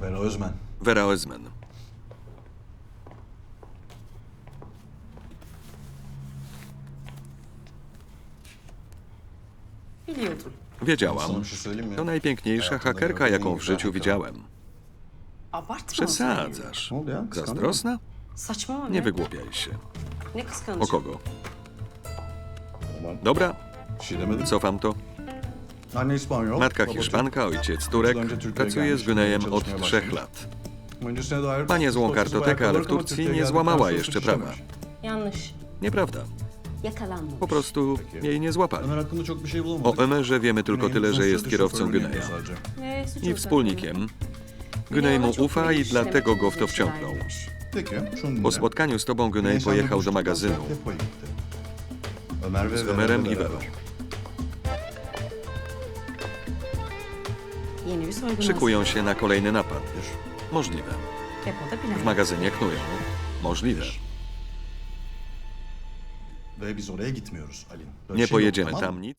Vera Özmen. Vera Özmen. Wiedziałam. To najpiękniejsza hakerka, jaką w życiu widziałem. Przesadzasz. Mı? Zazdrosna? Nie wygłupiaj się. O kogo? Dobra, cofam to. Matka Hiszpanka, ojciec Turek. Pracuję z Günejem od trzech lat. Niezłą futbolcusu kartotekę, ale w Turcji nie złamała jeszcze prawa. Nieprawda. Po prostu jej nie złapali. O Emerze wiemy tylko tyle, że jest kierowcą suç I wspólnikiem. Günej mu ufa i dlatego go w to wciągnął. Po spotkaniu z tobą Günej pojechał do magazynu z Ömerem i. Werą. Szykują się na kolejny napad. Możliwe. W magazynie knują. Możliwe. Ve biz oraya gitmiyoruz Ali. Böyle bir Nie şey yok, pojedziemy tamam mı? tam nic.